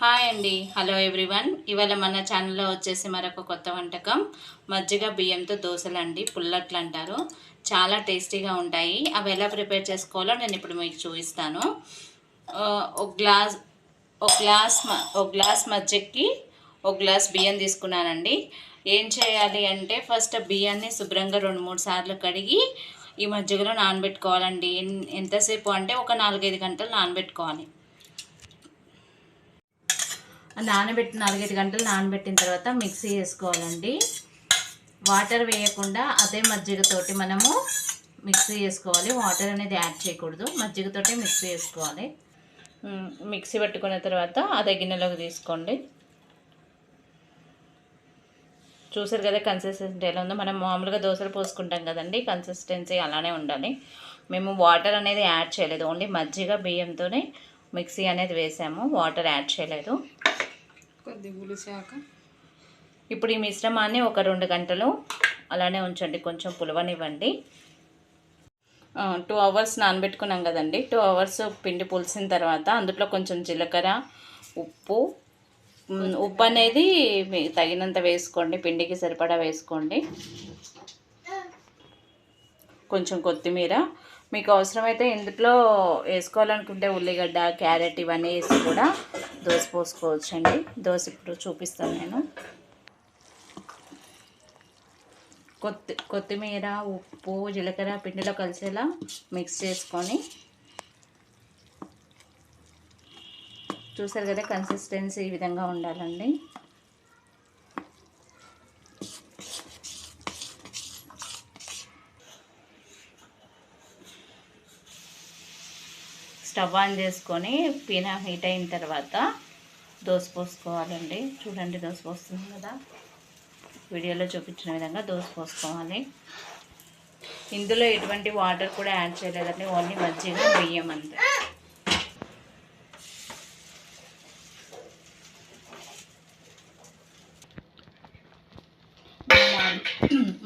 Hi అండి. Hello everyone. ఇవాళ మన ఛానల్లో వచ్చేసి మరొక కొత్త వంటకం. మజ్జిగ బియ్యంతో దోశలు అండి పుల్లట్లు అంటారు చాలా టేస్టీగా ఉంటాయి. అవి ఎలా ప్రిపేర్ చేసుకోవాలో నేను ఇప్పుడు మీకు చూపిస్తాను. ఒక గ్లాస్ ఒక గ్లాస్ మ- ఒక గ్లాస్ మజ్జిగకి ఒక గ్లాస్ బియ్యం తీసుకున్నానండి. ఏం చేయాలి అంటే ఫస్ట్ బియ్యాన్ని శుభ్రంగా రెండు మూడు సార్లు కడిగి ఈ మజ్జిగలో నానబెట్టుకోవాలండి. ఎంతసేపు అంటే ఒక నాలుగైదు గంటలు నానబెట్టుకోవాలి. నానబెట్టి నాలుగైదు గంటలు నానబెట్టిన తర్వాత మిక్సీ వేసుకోవాలండి వాటర్ వేయకుండా అదే మజ్జిగతోటి మనము మిక్సీ చేసుకోవాలి. వాటర్ అనేది యాడ్ చేయకూడదు. మజ్జిగతోటి మిక్సీ వేసుకోవాలి మిక్సీ పట్టుకున్న తర్వాత అదే గిన్నెలోకి తీసుకోండి. చూసారు కదా కన్సిస్టెన్సీ ఎలా ఉందో? మనం మామూలుగా దోశలు పోసుకుంటాం కదండి. కన్సిస్టెన్సీ అలానే ఉండాలి. మేము వాటర్ అనేది యాడ్ చేయలేదు. ఓన్లీ మజ్జిగ బియ్యంతోనే మిక్సీ అనేది వేసాము. వాటర్ యాడ్ చేయలేదు. కొద్ది పులిసాక. ఇప్పుడు ఈ మిశ్రమాన్ని ఒక రెండు గంటలు అలానే ఉంచండి కొంచెం పులవనివ్వండి. టూ అవర్స్ నానబెట్టుకున్నాం కదండి. టూ అవర్స్ పిండి పులిసిన తర్వాత అందులో కొంచెం జీలకర్ర ఉప్పు ఉప్పు అనేది మీ తగినంత వేసుకోండి పిండికి సరిపడా వేసుకోండి. కొంచెం కొత్తిమీర. మీకు అవసరమైతే ఇందులో వేసుకోవాలనుకుంటే ఉల్లిగడ్డ క్యారెట్ ఇవన్నీ వేసి కూడా దోశ పోసుకోవచ్చండి. దోశ ఇప్పుడు చూపిస్తాను నేను. కొత్తి కొత్తిమీర ఉప్పు జీలకర్ర పిండిలో కలిసేలా మిక్స్ చేసుకొని చూసారు కదా కన్సిస్టెన్సీ ఈ విధంగా ఉండాలండి. స్టవ్ ఆన్ చేసుకొని పీన హీట్ అయిన తర్వాత దోశ పోసుకోవాలండి. చూడండి దోశ పోస్తుంది కదా. వీడియోలో చూపించిన విధంగా దోశ పోసుకోవాలి. ఇందులో ఎటువంటి వాటర్ కూడా యాడ్ చేయలేదండి. ఓన్లీ మజ్జిగ బియ్యం అంతే.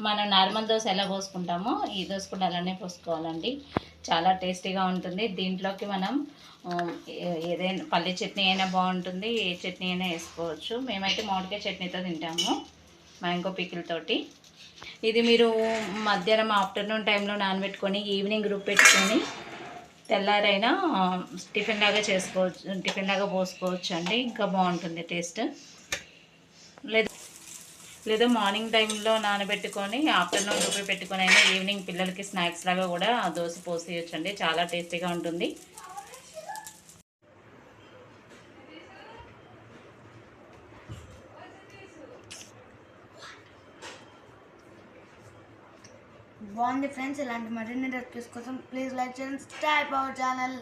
మనం నార్మల్ దోశ ఎలా పోసుకుంటామో ఈ దోశ కూడా అలానే పోసుకోవాలండి. చాలా టేస్టీగా ఉంటుంది. దీంట్లోకి మనం ఏదైనా పల్లి చట్నీ అయినా బాగుంటుంది. ఏ చట్నీ అయినా వేసుకోవచ్చు. మేమైతే మామిడికాయ చట్నీతో తింటాము మ్యాంగో పికిల్తోటి ఇది మీరు మధ్యాహ్నం ఆఫ్టర్నూన్ టైంలో నానబెట్టుకొని ఈవినింగ్ గ్రూప్ పెట్టుకొని తెల్లారైనా టిఫిన్ లాగా చేసుకోవచ్చు టిఫిన్ లాగా పోసుకోవచ్చు అండి ఇంకా బాగుంటుంది టేస్ట్. లేదు లేదా మార్నింగ్ టైంలో నానబెట్టుకొని ఆఫ్టర్నూన్ రూపీ పెట్టుకొని అయినా ఈవినింగ్ పిల్లలకి స్నాక్స్ లాగా కూడా ఆ దోశ పోసేయచ్చండి. చాలా టేస్టీగా ఉంటుంది. బాగుంది ఫ్రెండ్స్. ఇలాంటి మరిన్ని రెసిపీస్ కోసం ప్లీజ్ లైక్ చేయండి. Stop our channel.